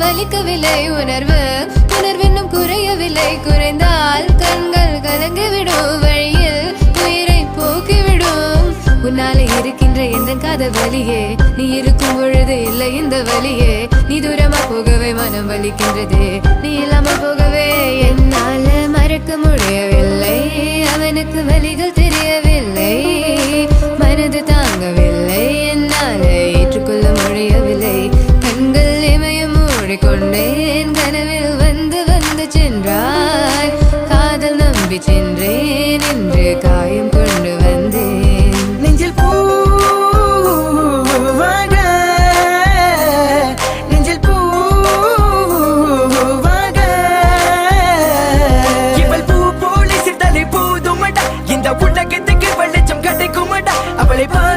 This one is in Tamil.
வலிக்கவில்லை உணர்வு. உணர்வின்னும் குறையவில்லை. குறைந்தால் கண்கள் கலங்கிவிடும். வழியில் உயிரை போக்கிவிடும். உன்னாலே இருக்கின்ற எந்த காத வலியே நீ இருக்கும் பொழுது இல்லை இந்த வலியே நீ தூரமா போகவே மனம் வலிக்கின்றதே. நீ இல்லாமல் போகவே என்னால மறக்க முடியவில்லை. அவனுக்கு வலிகள் தெரியவில்லை. கொண்டேன் கனவில் வந்து வந்து சென்றாய். காதல் நம்பி சென்றேன் என்று காயம் கொண்டு வந்தேன். நெஞ்சில் பூ இந்த உலகத்துக்கு வெளிச்சம் கிடைக்குமடா. அவளை பாரு